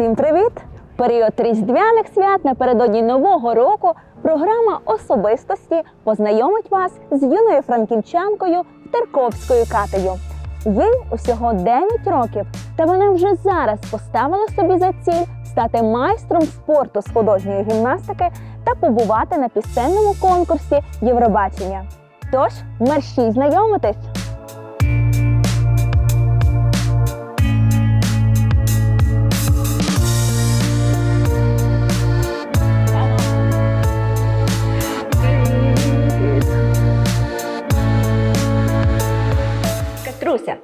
Усім привіт! Період різдвяних свят напередодні нового року програма особистості познайомить вас з юною франківчанкою Терковською Катею. Їй усього 9 років, та вона вже зараз поставила собі за ціль стати майстром спорту з художньої гімнастики та побувати на пісенному конкурсі Євробачення. Тож, мерщій знайомитись!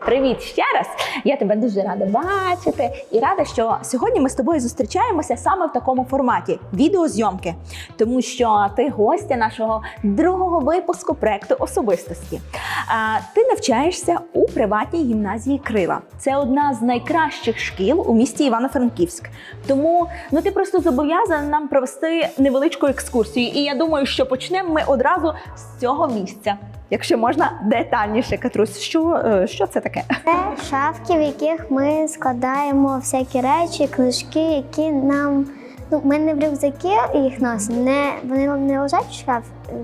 Привіт ще раз. Я тебе дуже рада бачити і рада, що сьогодні ми з тобою зустрічаємося саме в такому форматі відеозйомки, тому що ти гостя нашого другого випуску проекту особистості. А, ти навчаєшся у приватній гімназії Крила. Це одна з найкращих шкіл у місті Івано-Франківськ. Тому ну ти просто зобов'язана нам провести невеличку екскурсію. І я думаю, що почнемо ми одразу з цього місця. Якщо можна детальніше, Катрусь, що, е, що це таке? Це шафки, в яких ми складаємо всякі речі, книжки, які нам. Ну, ми не в рюкзаки їх носимо, не, вони не лежать в шаф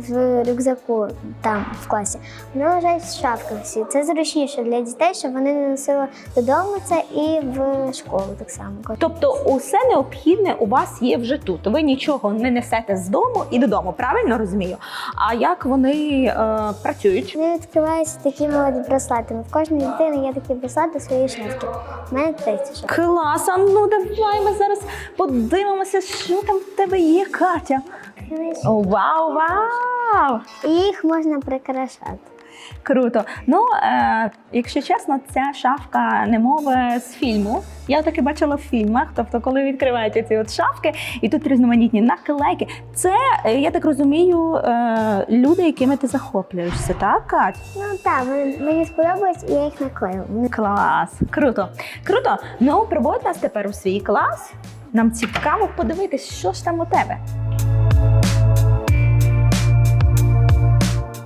в рюкзаку там в класі. Вони лежать в шафках всі. Це зручніше для дітей, щоб вони не носили додому це і в школу так само. Тобто, усе необхідне у вас є вже тут. Ви нічого не несете з дому і додому, правильно розумію? А як вони е, працюють? Вони відкриваються такі молоді браслетами. В кожної дитини є такі браслети своєї шафки. У мене 30 шаф. Клас, а ну давай ми зараз подивимося, що там в тебе є, Катя. О, вау, вау! І їх можна прикрашати. Круто. Ну, е, якщо чесно, ця шафка немови з фільму. Я таки бачила в фільмах. Тобто, коли відкриваються ці от шафки, і тут різноманітні наклейки. Це, е, я так розумію, е, люди, якими ти захоплюєшся, так, Кать? Ну так, мені, сподобається, і я їх наклею. Клас, круто. Круто. Ну, проводь нас тепер у свій клас. Нам цікаво подивитись, що ж там у тебе.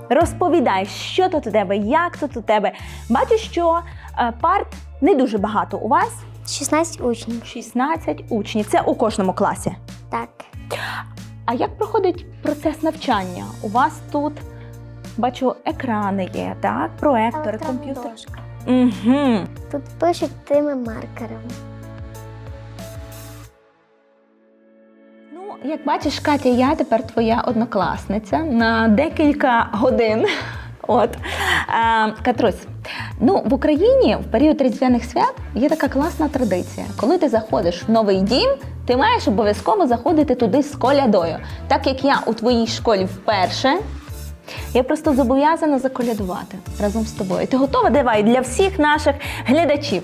Розповідай, що тут у тебе, як тут у тебе. Бачу, що е, парт не дуже багато у вас. 16 учнів. 16 учнів. Це у кожному класі. Так. А як проходить процес навчання? У вас тут бачу екрани є, так? Проектори, комп'ютер. Угу. Тут пишуть тими маркерами. Як бачиш, Катя, я тепер твоя однокласниця на декілька годин. От е, Катрусь, ну в Україні в період різдвяних свят є така класна традиція. Коли ти заходиш в новий дім, ти маєш обов'язково заходити туди з колядою. Так як я у твоїй школі вперше, я просто зобов'язана заколядувати разом з тобою. Ти готова? Давай для всіх наших глядачів.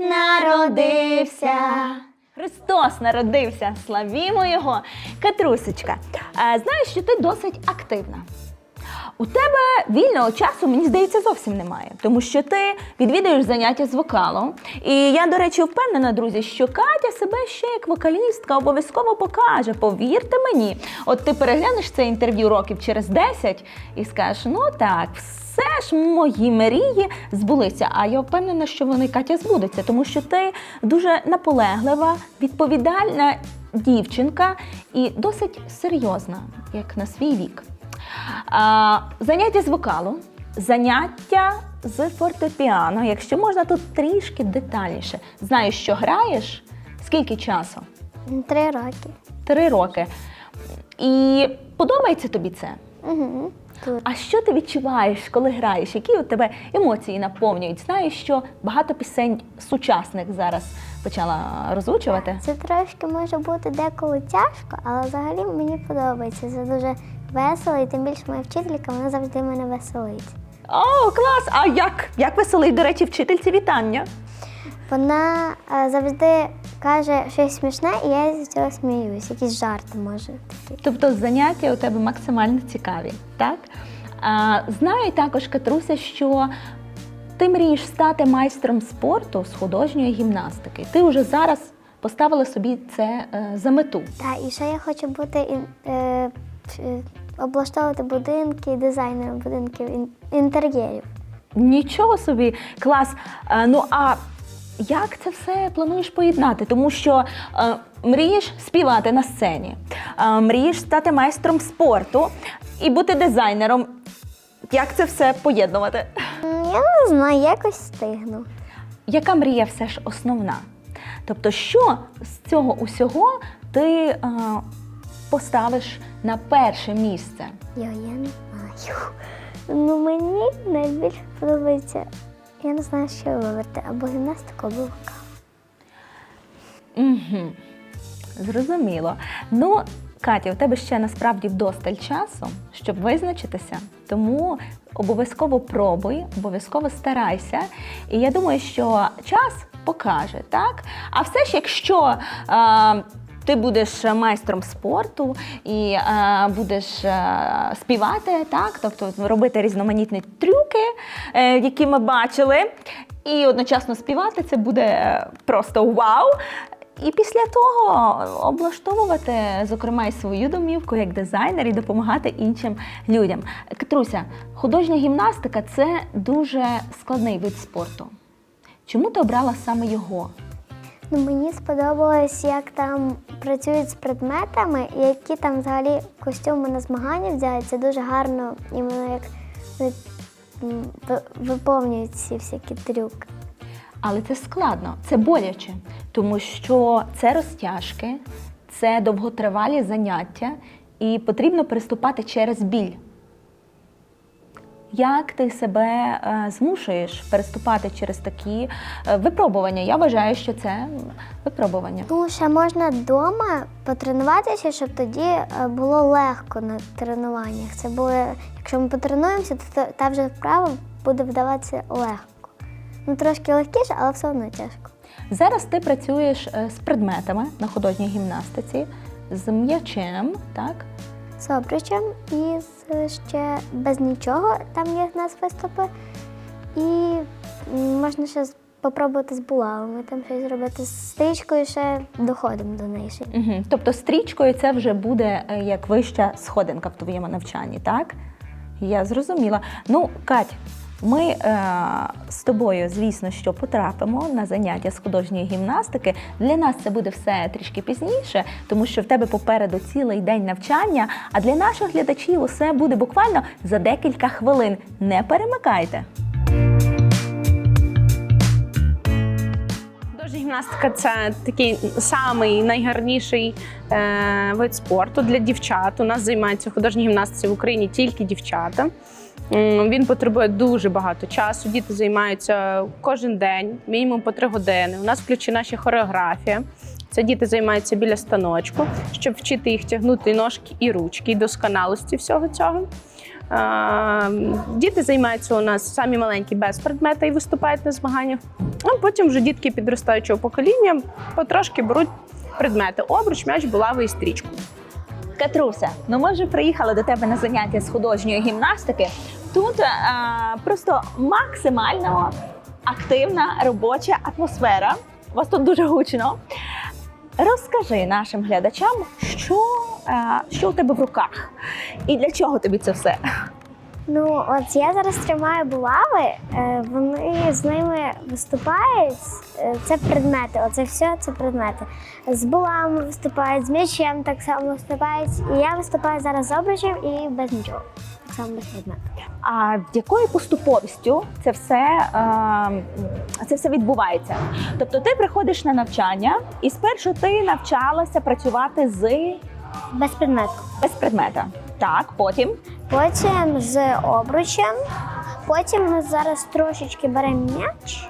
народився. Христос народився, славімо Його. Катрусечка, знаю, знаєш, що ти досить активна. У тебе вільного часу, мені здається, зовсім немає, тому що ти відвідуєш заняття з вокалу. І я, до речі, впевнена, друзі, що Катя себе ще як вокалістка обов'язково покаже. Повірте мені. От ти переглянеш це інтерв'ю років через 10 і скажеш: ну так, все ж мої мрії збулися. А я впевнена, що вони Катя збудуться, тому що ти дуже наполеглива, відповідальна дівчинка і досить серйозна, як на свій вік. А, заняття з вокалу, заняття з фортепіано. Якщо можна тут трішки детальніше. Знаю, що граєш. Скільки часу? Три роки. Три роки. І подобається тобі це? Угу. А що ти відчуваєш, коли граєш? Які у тебе емоції наповнюють? Знаєш, що багато пісень сучасних зараз почала розвучувати? Це трошки може бути деколи тяжко, але взагалі мені подобається. Це дуже весело, і тим більше моя вчителька, вона завжди мене веселить. О, клас! А як? Як веселий, до речі, вчительці вітання? Вона е, завжди каже щось смішне, і я з цього сміюсь, якісь жарти може такі. Тобто заняття у тебе максимально цікаві, так? А, знаю також, Катруся, що ти мрієш стати майстром спорту з художньої гімнастики. Ти вже зараз поставила собі це е, за мету. Та, і ще я хочу бути е, е, облаштовувати будинки, дизайнером будинків інтер'єрів. Нічого собі, клас. Е, ну а як це все плануєш поєднати? Тому що е, мрієш співати на сцені, е, мрієш стати майстром спорту і бути дизайнером. Як це все поєднувати? Я не знаю, якось встигну. Яка мрія все ж основна? Тобто, що з цього усього ти е, поставиш на перше місце? Йо, я не знаю. Ну мені найбільше подобається. Я не знаю, що вибрати, або гімнастику, або вокал. Угу. Зрозуміло. Ну, Катя, у тебе ще насправді вдосталь часу, щоб визначитися. Тому обов'язково пробуй, обов'язково старайся. І я думаю, що час покаже, так? А все ж, якщо. Е, ти будеш майстром спорту і е, будеш е, співати, так, тобто робити різноманітні трюки, е, які ми бачили, і одночасно співати це буде е, просто вау. І після того облаштовувати, зокрема, і свою домівку як дизайнер і допомагати іншим людям. Катруся, художня гімнастика це дуже складний вид спорту. Чому ти обрала саме його? Ну, мені сподобалось, як там працюють з предметами, які там взагалі костюми на змагання. Це дуже гарно, іменно як ви- виповнюють ці всякі трюки. Але це складно, це боляче, тому що це розтяжки, це довготривалі заняття, і потрібно переступати через біль. Як ти себе е, змушуєш переступати через такі е, випробування? Я вважаю, що це випробування. Ну, ще можна вдома потренуватися, щоб тоді е, було легко на тренуваннях. Це буде, якщо ми потренуємося, то та- вже вправа буде вдаватися легко. Ну, трошки легкіше, але все одно тяжко. Зараз ти працюєш з предметами на художній гімнастиці, з м'ячем, так? З обручем і ще без нічого. Там є в нас виступи. І можна ще спробувати з булавами, там щось зробити з стрічкою, ще доходимо до неї. Угу. Тобто стрічкою це вже буде е, як вища сходинка в твоєму навчанні, так? Я зрозуміла. Ну, Кать, ми е, з тобою, звісно, що потрапимо на заняття з художньої гімнастики. Для нас це буде все трішки пізніше, тому що в тебе попереду цілий день навчання. А для наших глядачів усе буде буквально за декілька хвилин. Не перемикайте. Гімнастика це такий самий найгарніший е, вид спорту для дівчат. У нас займаються в художній гімнастиці в Україні тільки дівчата. Він потребує дуже багато часу. Діти займаються кожен день, мінімум по три години. У нас включена ще хореографія. Це діти займаються біля станочку, щоб вчити їх тягнути ножки і ручки, і досконалості всього цього. Діти займаються у нас самі маленькі без предмета і виступають на змаганнях. А потім вже дітки підростаючого покоління потрошки беруть предмети: обруч, м'яч, булави і стрічку. Катруся, ну ми вже приїхали до тебе на заняття з художньої гімнастики. Тут е, просто максимально активна робоча атмосфера. У вас тут дуже гучно. Розкажи нашим глядачам, що, е, що у тебе в руках і для чого тобі це все? Ну, от я зараз тримаю булави, е, вони з ними виступають. Це предмети. Оце все це предмети. З булавами виступають, з м'ячем так само виступають. І я виступаю зараз з обручем і без нічого. Без предмету. А якою поступовістю це все, е, це все відбувається? Тобто ти приходиш на навчання, і спершу ти навчалася працювати з Без предмету. без предмета. Так, потім Потім з обручем. Потім ми зараз трошечки беремо м'яч.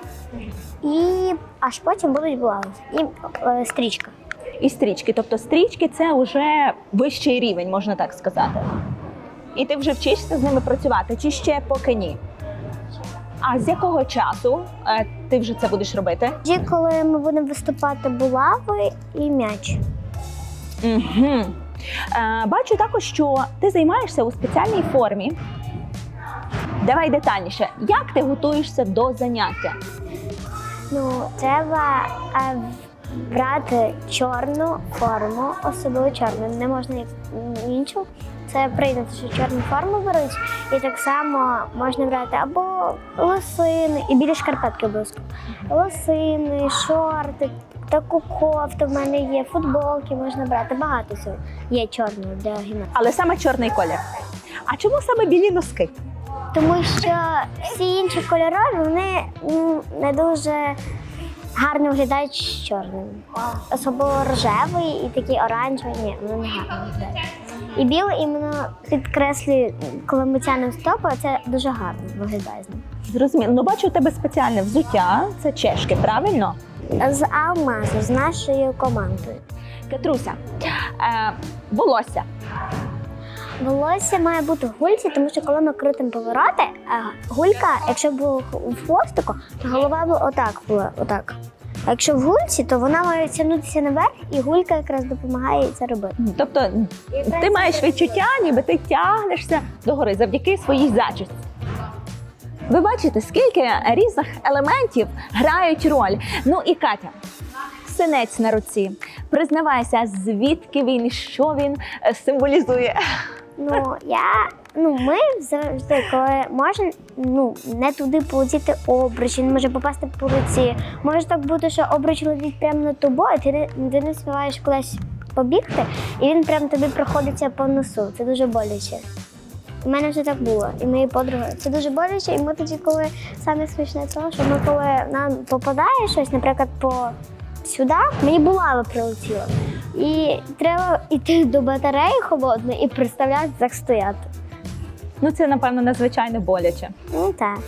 І аж потім будуть булави. І е, стрічка. і стрічки. Тобто стрічки це вже вищий рівень, можна так сказати. І ти вже вчишся з ними працювати, чи ще поки ні? А з якого часу е, ти вже це будеш робити? Тоді, коли ми будемо виступати булави і м'яч. Угу. Е, бачу також, що ти займаєшся у спеціальній формі. Давай детальніше, як ти готуєшся до заняття? Ну, треба е, брати чорну форму, особливо чорну, не можна як іншу. Це прийнято, що чорну форму беруть, і так само можна брати або лосини, і білі шкарпетки обов'язково. Лосини, шорти, таку кофту в мене є, футболки можна брати. Багато всього є чорного для гімнастики. Але саме чорний колір. А чому саме білі носки? Тому що всі інші кольори вони не дуже гарно виглядають з чорним. Особливо рожевий і такий оранжевий. Ні, вони не гарно виглядають. І білий іменно підкреслює, коли ми тянемо стопи, це дуже гарно виглядає з ним. Зрозуміло. Ну бачу у тебе спеціальне взуття. Це чешки, правильно? З алмазу, з нашою командою. Катруся, е, волосся. Волосся має бути в гульці, тому що коли ми крутимо повороти, е, гулька, якщо було в хвостику, то голова б отак була, отак. А якщо в гульці, то вона має тягнутися наверх, і гулька якраз допомагає це робити. Тобто ти маєш відчуття, ніби ти тягнешся догори завдяки своїй зачісті. Ви бачите, скільки різних елементів грають роль. Ну і Катя, синець на руці. Признавайся, звідки він і що він е, символізує. Ну я ну ми завжди, коли може ну не туди полетіти обруч, він може попасти по руці. Може так бути, що обруч летить прямо над тобою, ти не ти не співаєш кудись побігти, і він прямо тобі проходиться по носу. Це дуже боляче. У мене вже так було, і мої подруги. Це дуже боляче, і ми тоді, коли саме смішне то, що ми коли нам попадає щось, наприклад, по сюди, мені булава прилетіла. І треба йти до батареї холодної і представляти, як стояти. Ну це напевно надзвичайно боляче. Ну так.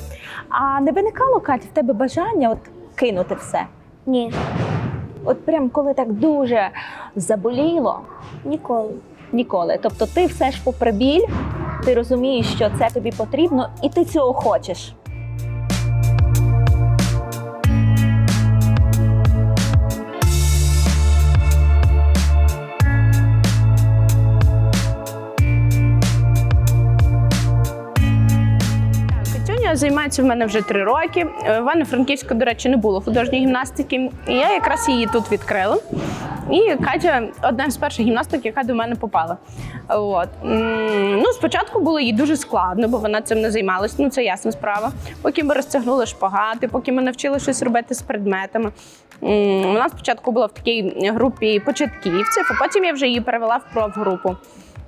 А не виникало Катя, в тебе бажання от кинути все? Ні, От прям коли так дуже заболіло, ніколи. ніколи. Тобто, ти все ж попри біль, ти розумієш, що це тобі потрібно, і ти цього хочеш. Катюня займається в мене вже три роки. Е, В Івано-Франківську, до речі, не було художньої гімнастики. І я якраз її тут відкрила. І Катя одна з перших гімнасток, яка до мене попала. От. Ну, спочатку було їй дуже складно, бо вона цим не займалась. Ну, це ясна справа. Поки ми розтягнули шпагати, поки ми навчили щось робити з предметами. Вона спочатку була в такій групі початківців, а потім я вже її перевела в профгрупу.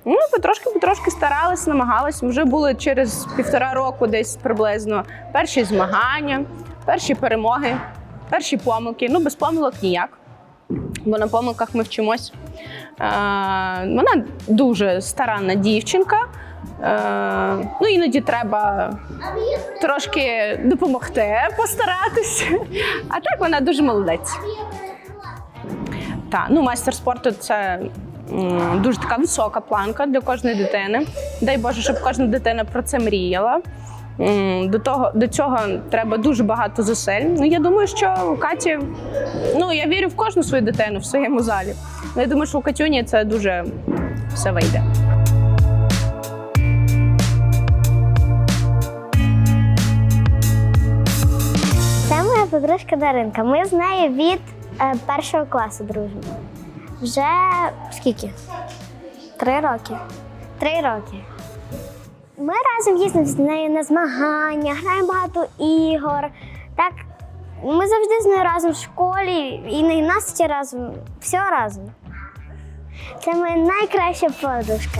Ну, потрошки, потрошки старалась, намагалась. Вже були через півтора року, десь приблизно перші змагання, перші перемоги, перші помилки. Ну, без помилок ніяк. Бо на помилках ми вчимось. Е, вона дуже старанна дівчинка. Е, ну, іноді треба трошки допомогти, постаратись. А так вона дуже молодець. Так, ну майстер спорту це дуже така висока планка для кожної дитини. Дай Боже, щоб кожна дитина про це мріяла. До того до цього треба дуже багато зусиль. Ну я думаю, що у Каті, ну я вірю в кожну свою дитину в своєму залі. Ну, Я думаю, що у Катюні це дуже все вийде. Це моя подружка Даринка. Ми з нею від е, першого класу дружимо. Вже скільки? Три роки. Три роки. Ми разом їздимо з нею на змагання, граємо багато ігор. Так, ми завжди з нею разом в школі і на гімнастиці разом. Все разом. Це моя найкраща подружка.